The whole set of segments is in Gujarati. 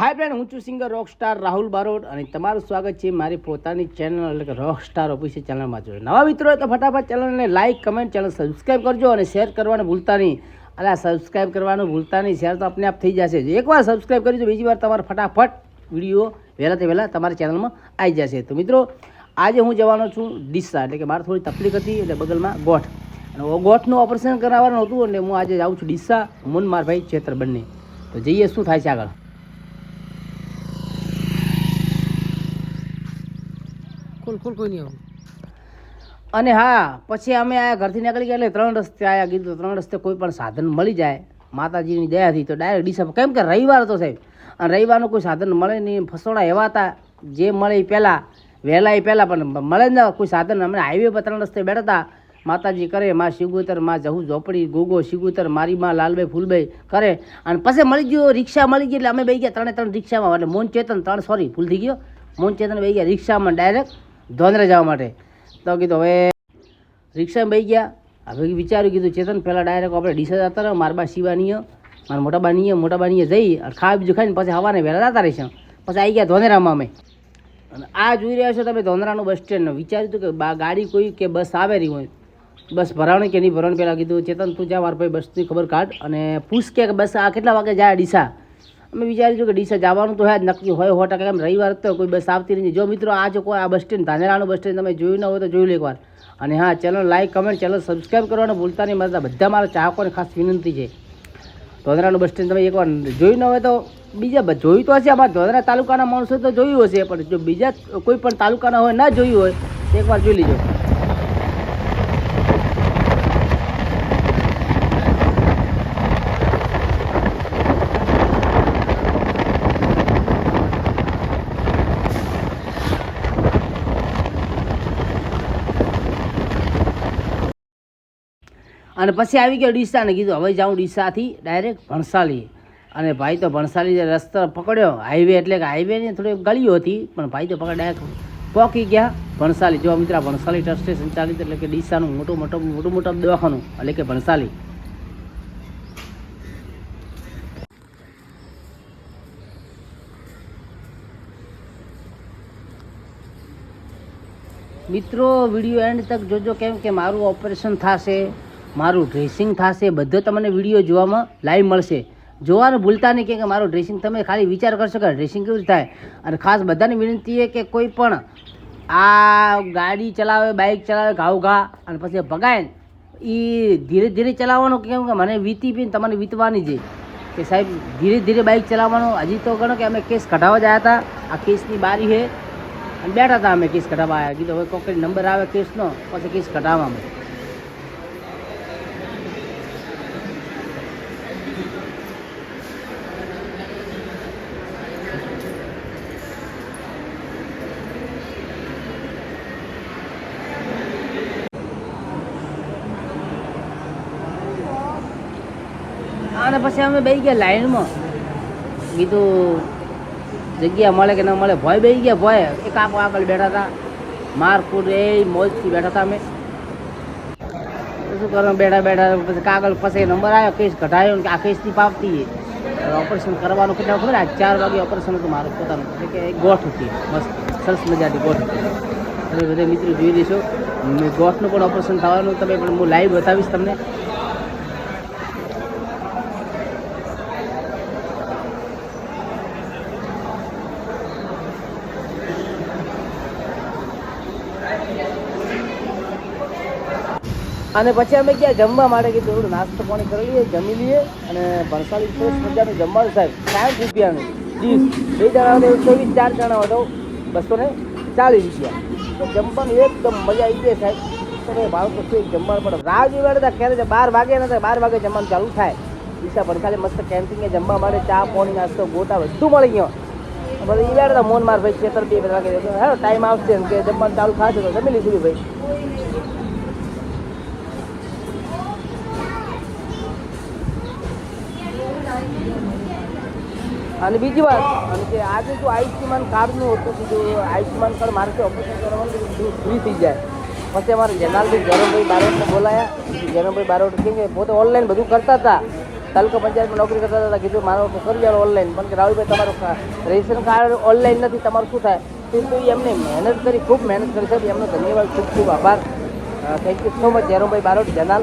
હાય ફ્રેન્ડ હું છું singer rock star Rahul Barot અને તમારું સ્વાગત છે મારી પોતાની ચેનલ એટલે રોક સ્ટાર ઓફિસિયલ ચેનલમાં જોડે. નવા મિત્રો તો ફટાફટ ચેનલને લાઇક કમેન્ટ ચેનલ સબસ્ક્રાઈબ કરજો અને શેર કરવાનું ભૂલતા નહીં. અને આ સબસ્ક્રાઈબ કરવાનું ભૂલતા નહીં. શેર તો આપને આપ થઈ જશે એકવાર સબસ્ક્રાઈબ કરી બીજી વાર તમારે ફટાફટ વીડિયો વહેલાથી વહેલા તમારી ચેનલમાં આવી જશે. તો મિત્રો, આજે હું જવાનો છું ડીસા, એટલે કે મારે થોડી તકલીફ હતી, એટલે બગલમાં ગોઠ. અને ગોઠનું ઓપરેશન કરાવવાનું હતું, એટલે હું આજે જાઉં છું ડીસા મુન મારભાઈ ચેતર બંને તો જઈએ, શું થાય છે આગળ? ખોલ ખોલ કોઈ નહીં આવું અને હા, પછી અમે આ ઘરથી નીકળી ગયા એટલે ત્રણ રસ્તે આવ્યા કીધું ત્રણ રસ્તે કોઈ પણ સાધન મળી જાય. માતાજીની દયાથી તો ડાયરેક્ટ ડીસા કેમ કે રવિવાર હતો સાહેબ. અને રવિવારનું કોઈ સાધન મળે નહીં. ફસોડા એવા હતા, જે મળે એ પહેલાં, વહેલા એ પહેલાં, પણ મળે ને કોઈ સાધન. અમે હાઈવે પર ત્રણ રસ્તે બેઠા હતા. માતાજી કરે, માં શિગુતરમાં જહુ ઝોપડી, ગોગો શિગુતર મારી માં લાલભાઈ, ફૂલભાઈ કરે. અને પછી મળી ગયો, રિક્ષા મળી ગઈ એટલે અમે બે ગયા ત્રણે ત્રણ રિક્ષામાં. એટલે મોન ચેતન ત્રણ સોરી ભૂલ થઈ ગયો. મોન ચેતન બે ગયા રિક્ષામાં ડાયરેક્ટ. ધોંધરે જવા માટે. તો કીધું હવે રિક્ષામાં બેસી ગયા. હવે વિચાર્યું, કીધું, ચેતન પહેલાં ડાયરેક્ટ આપણે ડીસા જતા રહો, મારા બા શિવાનીય મારા મોટા બાનીએ મોટા બાનીએ જઈ ખાવા બીજું ખાઈને પછી હવાને વહેલા જતા રહીશું. પછી આવી ગયા ધોંધરામાં અમે. અને આ જોઈ રહ્યા છો તમે ધોંધરાનું બસ સ્ટેન્ડનું વિચાર્યું હતું કે બા ગાડી કોઈ કે બસ આવે રહી હોય. બસ ભરાવણી કે નહીં ભરાવણી પહેલાં કીધું, ચેતન, તું જા, મારા ભાઈ બસની ખબર કાઢ અને પૂછ કે બસ આ કેટલા વાગે જાય ડીસા અમે વિચારીશું કે ડીસા જવાનું તો હે જ નક્કી હોય. સો ટકા કેમ રવિવાર તો કોઈ બસ આવતી નથી. જો મિત્રો આ જો કોઈ આ બસ સ્ટેન્ડ, ધાનેરાનું બસ સ્ટેન્ડ તમે જોયું ન હોય તો જોઈ લો એકવાર. અને હા, channel like comment channel subscribe કરવાનું ભૂલતા નહીં. મારા બધા મારા ચાહકોને ખાસ વિનંતી છે. ધોધરાનું બસ સ્ટેન્ડ તમે એકવાર જોયું ન હોય તો બીજા જોયું તો હશે. અમારા ધોધરા તાલુકાના માણસો તો જોયું હશે. પણ જો બીજા કોઈ પણ તાલુકાના હોય, ના જોયું હોય તો એકવાર જોઈ લીજો. અને પછી આવી ગયો ડીસાને કીધું, હવે જાઉં ડીસાથી ડાયરેક્ટ ભણસાલી અને ભાઈ તો ભણસાલી રસ્તો પકડ્યો હાઈવે એટલે કે હાઈવેની થોડી ગળીઓ હતી, પણ ભાઈ તો પકડ ડાયરેક્ટ પહોંચી ગયા ભણસાલી. જો મિત્ર, ભણસાલી ટ્રસ્ટે સંચાલિત એટલે કે ડીસાનું મોટું મોટું મોટું મોટું દવાખાનું, એટલે કે ભણસાલી. મિત્રો વીડિયો એન્ડ તક જોજો કેમ કે મારું ઓપરેશન થશે. મારું ડ્રેસિંગ થશે, બધો તમને વીડિયો જોવામાં લાઈવ મળશે. જોવાનું ભૂલતા નહીં કે મારું ડ્રેસિંગ તમે ખાલી વિચાર કરશો કે ડ્રેસિંગ કેવું થાય. અને ખાસ બધાની વિનંતી એ કે કોઈ પણ આ ગાડી ચલાવે બાઇક ચલાવે ઘાવ ઘા અને પછી ભગાય એ ધીરે ધીરે ચલાવવાનું કેમ કે મને વીતી પીને તમારે વીતવાની છે. કે સાહેબ, ધીરે ધીરે બાઇક ચલાવવાનું. હજી તો ગણો કે અમે કેસ કઢાવવા જયા હતા. આ કેસની બારી છે. અને બેઠા હતા અમે કેસ કઢાવવા. આવ્યા કીધું હવે કોઈ નંબર આવે કેસનો, પછી કેસ કઢાવવા અમે અને પછી અમે બે ગયા લાઈનમાં. કીધું, જગ્યા મળે કે ન મળે? ભય બે ગયા, ભય. એક આપ આગળ બેઠા હતા. મારકુટ એ મોજથી બેઠા હતા અમે. શું કરવા બેઠા બેઠા પછી કાગળ પછી નંબર આવ્યો કેસ કઢાયો કે આ કેસથી પાપતી ઓપરેશન કરવાનું કેટલા ખબર? આ ચાર વાગે ઓપરેશન હતું મારું પોતાનું. એટલે કે ગોઠ હતી. મસ્ત, સરસ મજાની ગોઠ હતી. એટલે બધા મિત્રો જોઈ લઈશું મેં ગોઠનું પણ ઓપરેશન થવાનું, તમે પણ હું લાઈવ બતાવીશ તમને. અને પછી અમે ગયા જમવા માટે કે થોડું નાસ્તો પાણી કરી લઈએ, જમી લઈએ અને ભણસાલી સરસ મજાનું જમવાનું સાહેબ, સાઠ રૂપિયાનું. ડીશ બે જણા ચોવીસ ચાર જણા હોય તો બસો ને ચાલીસ રૂપિયા. તો જમવાનું એકદમ મજા આવી જાય સાહેબ. તો ભાઈ ભાવ છે, જમવાનું પણ રાહ જોઈ હતા, ક્યારે છે, બાર વાગે નથી બાર વાગે જમવાનું ચાલુ થાય. દિશા ભણસાલી મસ્ત કેમ્પિંગે જમવા માટે ચા, પાણી, નાસ્તો ગોટા બધું મળી ગયો. બધું બેઠા મોન માર ભાઈ છેતર બે વાગે હા ટાઈમ આવશે ને કે જમવાનું ચાલુ થશે તો જમી લીધું ભાઈ. અને બીજી વાત, અને કે આજે જો આયુષ્યમાન કાર્ડનું હતું કીધું આયુષ્યમાન કાર્ડ મારે તો ઓપરેશન કરવાનું ફ્રી થઈ જાય. પછી અમારે જનાલભાઈ જરમભાઈ બારોટને બોલાયા. જરમભાઈ બારોટ કેમ કે પોતે ઓનલાઈન બધું કરતા હતા. તાલુકા પંચાયતમાં નોકરી કરતા હતા, કીધું મારો કરી આલો ઓનલાઈન પણ કે રાહુલભાઈ, તમારું રેશન કાર્ડ ઓનલાઈન નથી, તમારું શું થાય? તો એમને મહેનત કરી, ખૂબ મહેનત કરી સાહેબ. એમનો ધન્યવાદ, ખૂબ ખૂબ આભાર. થેન્ક યુ સો મચ જયરામભાઈ બારોટ, જનાલ.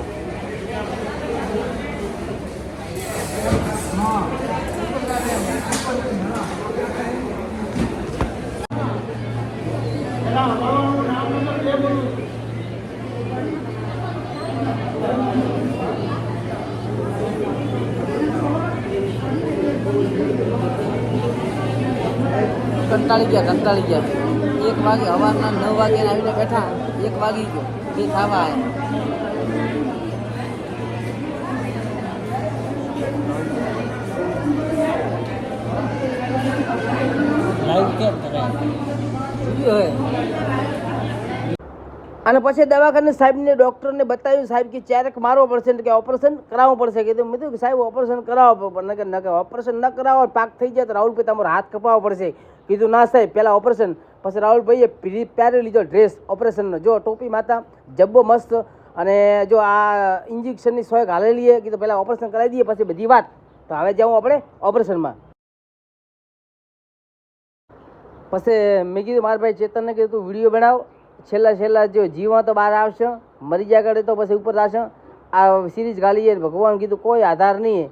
કંટાળી ગયા કંટાળી ગયા. એક વાગે સવારના નવ વાગે આવીને બેઠા, એક વાગી ગયો. બે ખાવા આવ્યા અને પછી દવાખાને સાહેબને ડૉક્ટરને બતાવ્યું, સાહેબ, કે ચારેક મારવો પડશે કે ઓપરેશન કરાવવું પડશે. કીધું, મેં કે સાહેબ, ઓપરેશન કરાવો, પણ ન કે, ઓપરેશન ન કરાવો, પાક થઈ જાય તો રાહુલભાઈ તમારો હાથ કપાવવો પડશે. કીધું, ના સાહેબ, પહેલાં ઓપરેશન. પછી રાહુલભાઈએ પહેરી- લીધો ડ્રેસ ઓપરેશનનો. જો ટોપી માતા જબ્બો મસ્ત અને જો આ ઇન્જેક્શનની સોય ઘાલેલી કીધું, પહેલાં ઓપરેશન કરાવી દઈએ, પછી બધી વાત. તો હવે જાઉં આપણે ઓપરેશનમાં. પછી મેં કીધું, મારા ભાઈ ચેતનને કીધું, તું વીડિયો બનાવ. છેલ્લા છેલ્લા જો જીવા તો બહાર આવશે, મરી જાય કરે તો પછી ઉપર આવશે આ સિરીઝ ગાલી છે ભગવાન કીધું, કોઈ આધાર નહીં.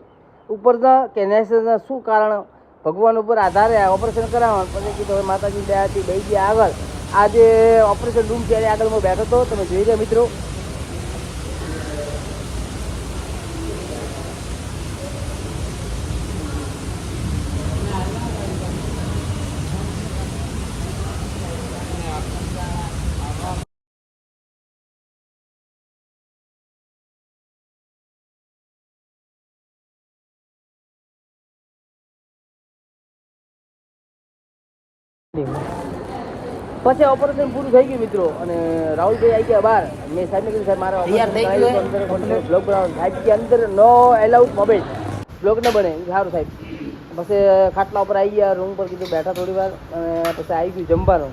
ઉપર કે નેશનલ શું કારણ? ભગવાન ઉપર આધારે ઓપરેશન કરાવવાનું. પછી કીધું, હવે માતાજી દયાથી બે ગયા આગળ. આજે ઓપરેશન રૂમ ત્યારે આગળ હું બેઠો હતો, તમે જોઈ રહ્યા મિત્રો પછી ઓપરેશન પૂરું થઈ ગયું મિત્રો. અને રાહુલભાઈ આવી ગયા બહાર. મેં સાહેબને કીધું સાહેબ મારા બ્લોગ બનાવવાનું સાહેબ કે અંદર નો એલાઉડ મોબાઈલ બ્લોગ ન બને. સારું સાહેબ. પછી ખાટલા ઉપર આવી ગયા રૂમ પર કીધું બેઠા થોડી વાર. અને પછી આવી ગયું જમવાનું.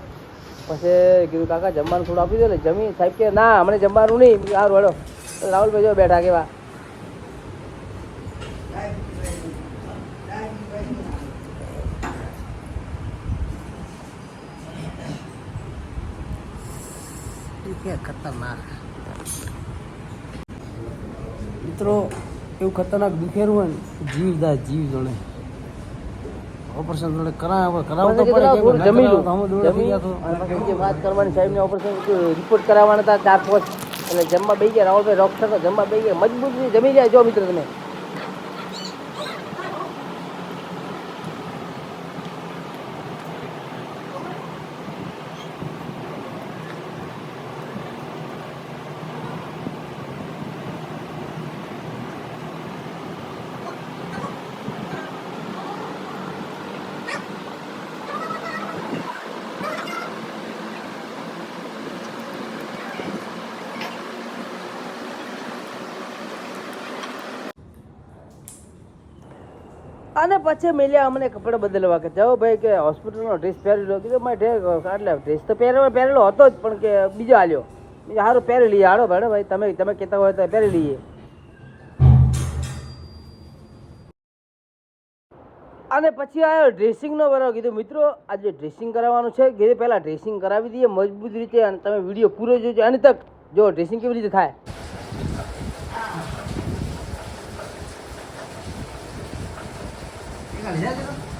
પછી કીધું કાકા જમવાનું થોડું આપી દો ને. જમી સાહેબ કે ના હમણાં જમવાનું નહીં. સારું હેડો રાહુલભાઈ જો બેઠા કેવા. ખતરનાક? મિત્રો એવું ખતરનાક દુખેરું હોય ને જીવ દા જીવ જોડે ઓપરેશન જોડે કરાવ મને કરાવવું તો પડે કે જમી લો. કરાવો થઈ ગયા તો. જે વાત કરવાની સાહેબને ઓપરેશન રિપોર્ટ કરાવવાના હતા ચાર પાંચ. એટલે જમવા બેસી ગયા રાહુલભાઈ ડોક્ટર જમવા બેસી ગયા. મજબૂત જમી જાય જો મિત્રો તમે. અને પછી મેલ્યા અમને કપડાં બદલવા કે જાઓ ભાઈ કે હોસ્પિટલનો ડ્રેસ પહેરેલો. કીધું મેં ઢેર એટલે ડ્રેસ તો પહેરેલો પહેરેલો હતો જ, પણ કે બીજો બીજો સારું પહેરી લઈએ. હાડો ભાડો ભાઈ, તમે તમે કહેતા હોય તો પહેરી લઈએ. અને પછી આવ્યો ડ્રેસિંગનો બરાબર કીધું, મિત્રો, આજે ડ્રેસિંગ કરાવવાનું છે. કીધું, પહેલાં ડ્રેસિંગ કરાવી દઈએ મજબૂત રીતે અને તમે વીડિયો પૂરો જોજો. અને તક જો ડ્રેસિંગ કેવી રીતે થાય? Kali.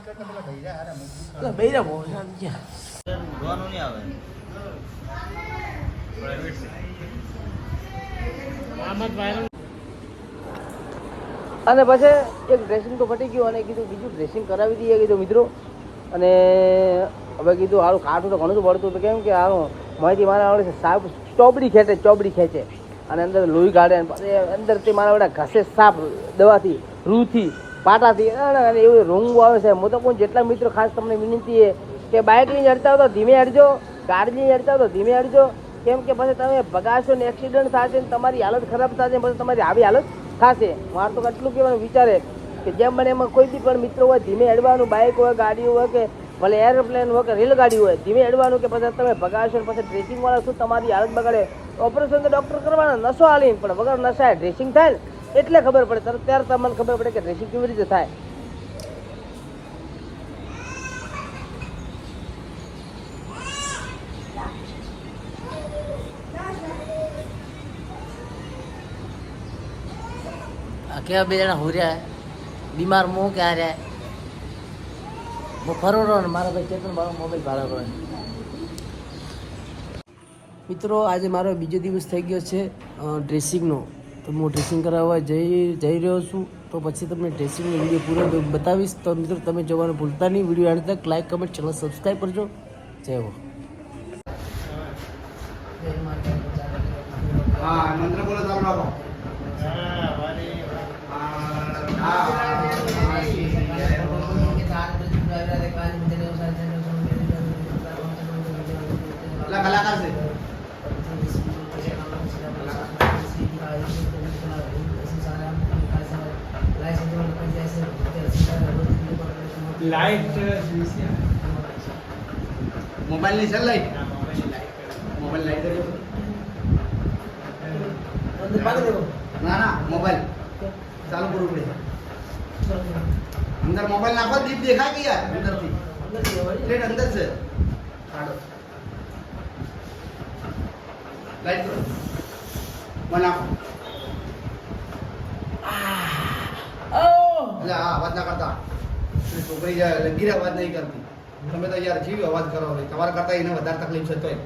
મજબૂત બૈરા બહુ જોવાનું નહીં આવે. અને પછી એક ડ્રેસિંગ તો ફટી ગયું અને કીધું બીજું ડ્રેસિંગ કરાવી દઈએ કીધું મિત્રો. અને હવે કીધું સારું કાઠું તો ઘણું જ પડતું હતું. કેમ કે આ માહિતી મારા આવડે છે સાપ ચોબડી ખેંચે ચોબડી ખેંચે. અને અંદર લોહી કાઢે અંદર તે મારા વડે ઘસે સાપ દવાથી રૂથી પાટાથી એવું રોંગું આવે છે. હું તો કોઈ જેટલા મિત્રો ખાસ તમને વિનંતી છે કે બાઇક લઈને તો ધીમે અડજો ગાડી લઈને તો ધીમે અડજો કેમ કે પછી તમે ભગાશો ને એક્સિડન્ટ થશે ને તમારી હાલત ખરાબ થશે પછી તમારી આવી હાલત થશે. મારે તો કેટલું કહેવાનું વિચારે કે જેમ મને એમાં કોઈ બી પણ મિત્રો હોય, ધીમે અડવાનું બાઇક હોય ગાડી હોય કે ભલે એરોપ્લેન હોય કે રેલગાડી હોય, ધીમે અડવાનું કે પછી તમે ભગાશો ને પછી ડ્રેસિંગ વાળા શું તમારી હાલત બગાડે? ઓપરેશન તો ડૉક્ટર કરવાના, નશો હાલીને, પણ વગર નશાય ડ્રેસિંગ થાય ને. એટલે ખબર પડે. તરત ત્યારે તમને ખબર પડે કે ડ્રેસિંગ કેવી રીતે થાય. આ કેવા બે જણા હુર્યા બીમાર હું ક્યાં રહ્યા હું? ફરો રહો ને મારા ભાઈ ચેતન મારો મોબાઈલ ભાડો રહો મિત્રો આજે મારો બીજો દિવસ થઈ ગયો છે ડ્રેસિંગનો તો હું ડ્રેસિંગ કરાવવા જઈ જઈ રહ્યો છું, તો પછી તમને ડ્રેસિંગનો વીડિયો પૂરો બતાવીશ. તો મિત્રો, તમે જોવાનું ભૂલતા નહીં. વીડિયો આણતા તક લાઈક કમેન્ટ ચેનલ સબસ્ક્રાઈબ કરજો. જય હો. હા, મંત્ર બોલો હા હા. લાઈટ મોબાઈલની છે લાઈટ? મોબાઈલ લાઈટ ના ના મોબાઈલ. ચાલુ કરવું પડે. અંદર મોબાઈલ નાખો દીપ દેખાય કે યાર અંદરથી? પ્લેટ અંદર છે. કાઢો લાઈટ કરો મને નાખો. એટલે હા વાત ના કરતા. છોકરી એટલે અવાજ નહીં કરતી. તમે તો યાર અવાજ કરો છો. તમારા એને વધારે તકલીફ છે તોય.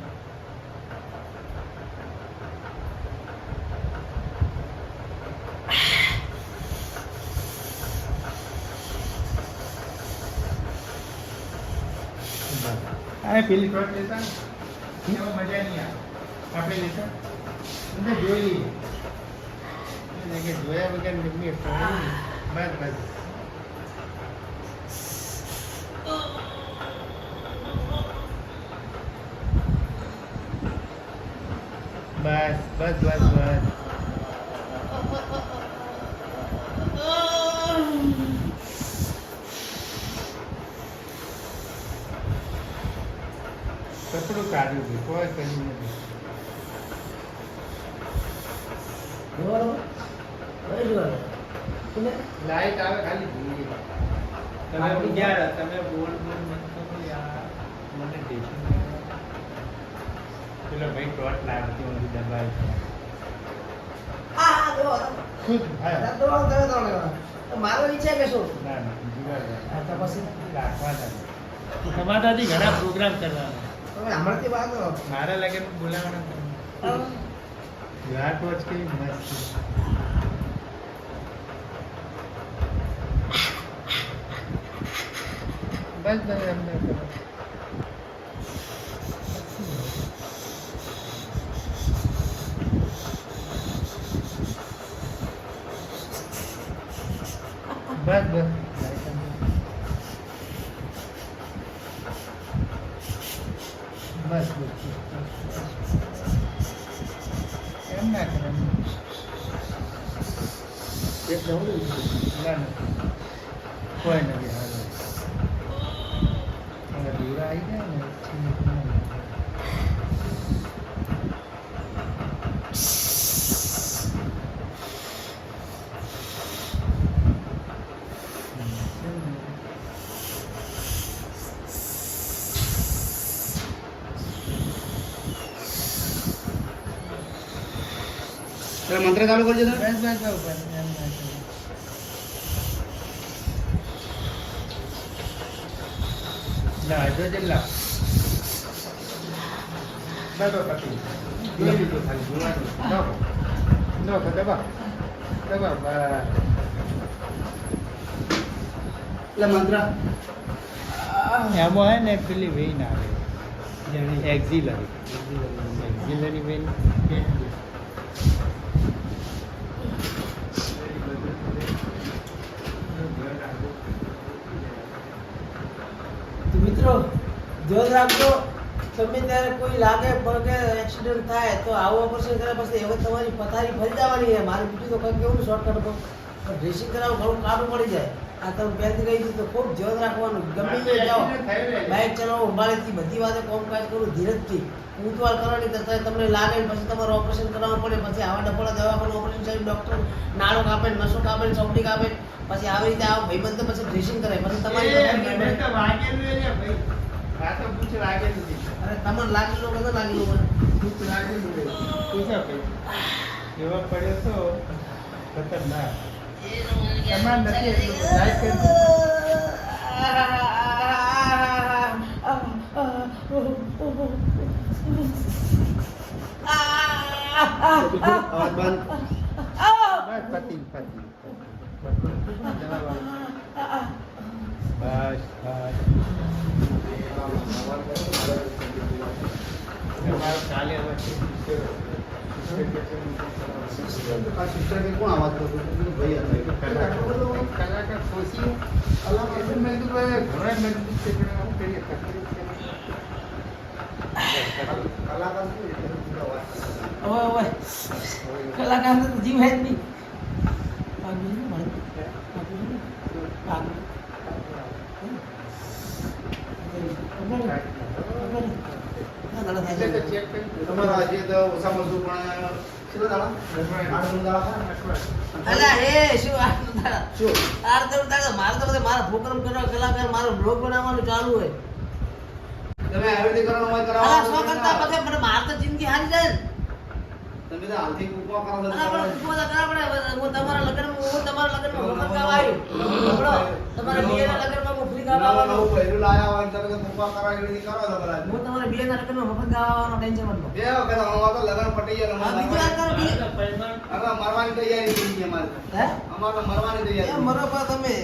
અરે, પેલી ટોટ લેતા એમાં મજા નહીં આવે. આપણે લેતા જોઈ લઈએ જોયા વગર ટોળી બસ બસ. બસ બસ બસ. કપડું કાઢ્યું છે કોઈ કર્યું નથી. લાઈટ આવે ખાલી જોઈએ. તમે વિચારો તમે બોલ બોલ મને ટેન્શન પેલો ભાઈ ટોટ લાગતી નથી દબાય ખુદ હા મારો ઈચ્છા કે શું? ના ના જીવા તો પછી? રાખવાના તમારાથી ઘણા પ્રોગ્રામ કરવાના હમણાંથી વાત મારા લગન બોલાવવાના વિરાટ વોચ કેવી મસ્ત બસ બસ એમને કરો. બસ બસ બસ બસ એમ ના કરે ના ના કોઈ નથી હાલો હવે દૂર આવી જાય ને પછી ના તમે મંત્ર ચાલુ કરજો તમે બસ બસ બસ હાઇડ્રોજન લાવ એટલે મંત્ર. એમાં હે ને પેલી વેન આવે. એક્ઝિલરી એક્ઝિલરી વેઇન તો મિત્રો, ધ્યાન રાખજો તમે ત્યારે કોઈ લાગે પગે એક્સિડન્ટ થાય, તો આવું ઓપરેશન કર્યા પછી હવે તમારી પથારી ફરી જવાની છે. મારે બીજું તો કંઈક કેવું શોર્ટકટ ડ્રેસિંગ કરાવવું ઘણું કાઢું પડી જાય. આ તમે પહેલથી કહી દીધું તો ખૂબ ધ્યાન રાખવાનું ગમે તે જાઓ બાઇક ચલાવો ઉંબાળેથી બધી વાતે કામકાજ કરું ધીરજથી. ઉતવાળ કરવાની કરતા તમને લાગે ને પછી તમારે ઓપરેશન કરાવવું પડે પછી આવા ડફોડા દવાખાનું ઓપરેશન સાહેબ ડૉક્ટર નાળો કાપે નસો કાપે ચોપડી કાપે પછી આવી રીતે આવો ભાઈબંધ તો પછી ડ્રેસિંગ કરે પછી તમારી. અરે તમને લાગેલું કે લાગેલું મને એવા પડ્યો તો? ખતરનાક. તમારે નથી એટલું લાઈફ કરી બંધ બસ પતિ પતિ બસ બસ તમારો ચાલે હવે આ સિસ્ટર કોણ અવાજ કરતો હતો? મેં ભાઈ. કલાકાર ખુશી અલગ મેં કીધું ભાઈ મજબૂત છે પણ કરીએ કલાકાર કલાકાર તો જીવ હે નહીં પાગલ નહીં મારે તો મારા પ્રોગ્રામ કરવા કલાકાર મારો બ્લોગ બનાવવાનું ચાલુ હોય. તમે આવી રીતે કરો, કરતા પછી મને મારે તો જિંદગી હારી જાય ને. તમે તો હાલથી કૂકવા કરો છો. ઉપવાસ કરવા પડે. હું તમારા લગ્નમાં હું તમારા લગ્નમાં વખત ગાવા આવ્યો. તમારા બેયના લગ્નમાં હું ફ્રી ગાવા આવવાનો. નવું પહેર્યું લાયા હોય તમે તો કૂકવા કરવા એવી કરો બધા. હું તમારા બેયના લગ્નમાં મફત ગાવા આવવાનો ટેન્શન મત. બે વખત અમારે તો લગ્ન પટી ગયો હા, બીજી વાત કરો. હવે મરવાની તૈયારી થઈ ગઈ અમારે. હે? અમારે મરવાની તૈયારી મરો પા તમે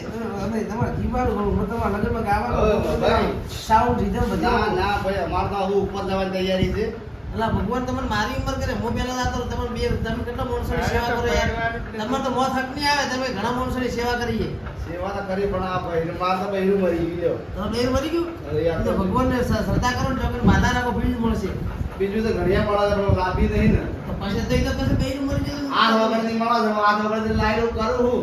તમે તમારા કરું. હું તમારા લગ્નમાં ગાવાનું. સાઉન્ડ રીધમ ના ના ભાઈ અમારે તો હું ઉપર જવાની તૈયારી છે અલા ભગવાન તમને મારી ઉંમર કરે હું પહેલા જાતો તમે બે તમે કેટલા માણસોની સેવા કરો યાર? તો મોત હક નહીં આવે તમે ઘણા માણસોની સેવા કરીએ. સેવા તો કરી પણ આ ભાઈ માર તો બહેરું મરી ગયું. તમે બેર મરી ગયું? તો ભગવાનને શ્રદ્ધા કરો ને તો માતા રાખો બીજ મળશે? બીજું તો ઘડિયા પડે છે લાભી નહીં ને. તો પછી તો તો પછી બેર મરી ગયું. આઠ વગરની મળે છે આઠ વગરની લાઈટ કરું હું?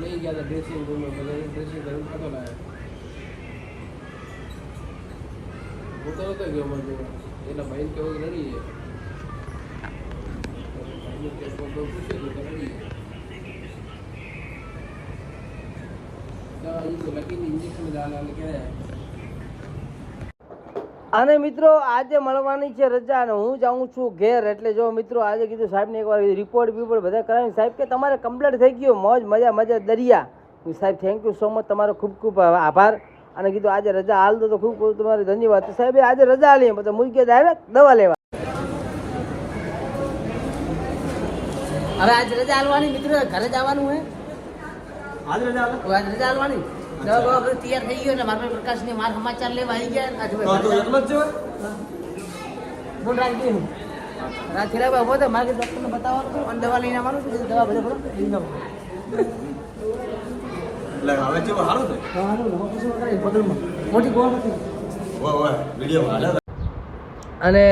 લઈ ગયા હતા ડ્રેસિંગ રૂમમાં બધા ડ્રેસિંગ રૂમ ખાતો લાવ્યો હું તો નતો ગયો મને એના ભાઈને કેવું રડી લડી જાય ભાઈને કે કોઈ કોઈ પૂછે તો કે તો લકીની ઇન્જેક્શન હાલ કહેવાય. અને મિત્રો આજે મળવાની છે રજા અને હું જાઉં છું ઘેર. એટલે જો મિત્રો આજે કીધું સાહેબને એકવાર રિપોર્ટ બીપોર્ટ બધા કરાવી સાહેબ કે તમારે કમ્પ્લેટ થઈ ગયો. મોજ મજા મજા દરિયા. હું સાહેબ થેન્ક યુ સો મચ તમારો ખૂબ ખૂબ આભાર. અને કીધું આજે રજા હાલ દો તો ખૂબ ખૂબ તમારો ધન્યવાદ. તો સાહેબે આજે રજા લઈએ પછી મૂકી ડાયરેક્ટ દવા લેવા. હવે આજ રજા હાલવાની મિત્રો. ઘરે જવાનું હે. આજ રજા આજ રજા હાલવાની? દવા બવા તૈયાર થઈ ગયો ને મારા પ્રકાશ ને મારા સમાચાર લેવા આવી ગયા તો એકલો જ છો બોલ રાખી હું. રાત ખેલા તો મારે ડૉક્ટરને બતાવવાનું અને દવા લઈને આવવાનું હતું દવા બધે ભરો લઈને આવો. હવે જેવો સારું છે દવાનું પછી મોટી ગોળ હતી? અને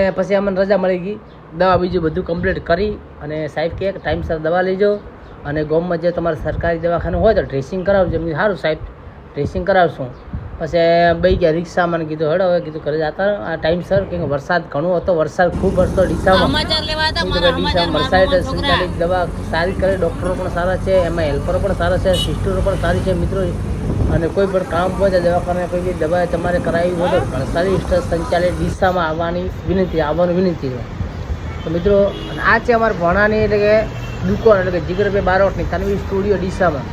અમને રજા મળી ગઈ. દવા બીજું બધું કમ્પ્લીટ કરી અને સાહેબ કહે કે ટાઈમસર દવા લેજો. અને ગામમાં જે તમારે સરકારી દવાખાનું હોય તો ડ્રેસિંગ કરાવજો. સારું સાહેબ. ડ્રેસિંગ કરાવશું. પછી બે ગયા રિક્ષામાં કીધું હડ હવે કીધું ઘરે જતા આ ટાઈમ સર કે વરસાદ ઘણો હતો વરસાદ ખૂબ વરસતો ડીસામાં ડીસામાં વરસાદ સંચાલિત દવા સારી કરે ડૉક્ટરો પણ સારા છે એમાં હેલ્પરો પણ સારા છે સિસ્ટરો પણ સારી છે મિત્રો. અને કોઈ પણ કામ હોય દવાખાને કોઈ બી દવા તમારે કરાવી હોય તો સારી સંચાલિત ડીસામાં આવવાની વિનંતી આવવાની વિનંતી છે. તો મિત્રો અને આ છે અમારા ભણાની એટલે કે દુકાન એટલે કે જીગરભાઈ બારોટની તનવી સ્ટુડિયો ડીસામાં.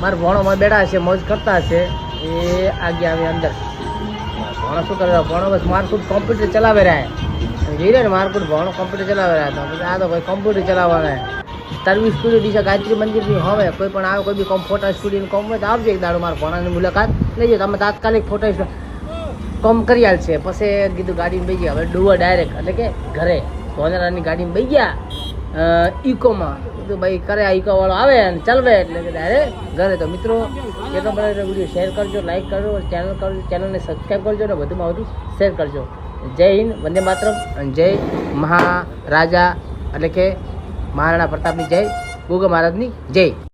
મારા ભણોમાં બેઠા છે, મોજ કરતા છે. એ આગળ આવે અંદર. ભણો શું કરે? ભણો બસ મારકુટ કોમ્પ્યુટર ચલાવે રહ્યા જઈ રહ્યા ને મારકુટ, ભણો કોમ્પ્યુટર ચલાવે રહ્યા તો આ તો ભાઈ કોમ્પ્યુટર ચલાવવાના તરવી સ્ટુડિયો દિશા ગાયત્રી મંદિરની હવે કોઈ પણ આવે, કોઈ બી કોમ ફોટા સ્ટુડિયો કોમ હોય તો આવજો એક દાડો મારા ભણાની મુલાકાત લેજો તમે તાત્કાલિક ફોટા કોમ કરી આલ છે. પછી કીધું ગાડીમાં બેસી હવે ડુવા ડાયરેક્ટ એટલે કે ઘરે. સોનેરાની ગાડીમાં બેસી ગયા ઇકોમાં કીધું, ભાઈ, કરે આ ઇકો વાળો આવે અને ચાલવે. એટલે કે અરે, ઘરે તો મિત્રો કેટલો બધા વીડિયો શેર કરજો લાઈક કરજો ચેનલ કરજો ચેનલને સબસ્ક્રાઈબ કરજો અને વધુમાં વધુ શેર કરજો. જય હિન્દ, વંદે માતરમ અને જય મહારાજા, એટલે કે મહારાણા પ્રતાપની જય, ગોગા મહારાજની જય.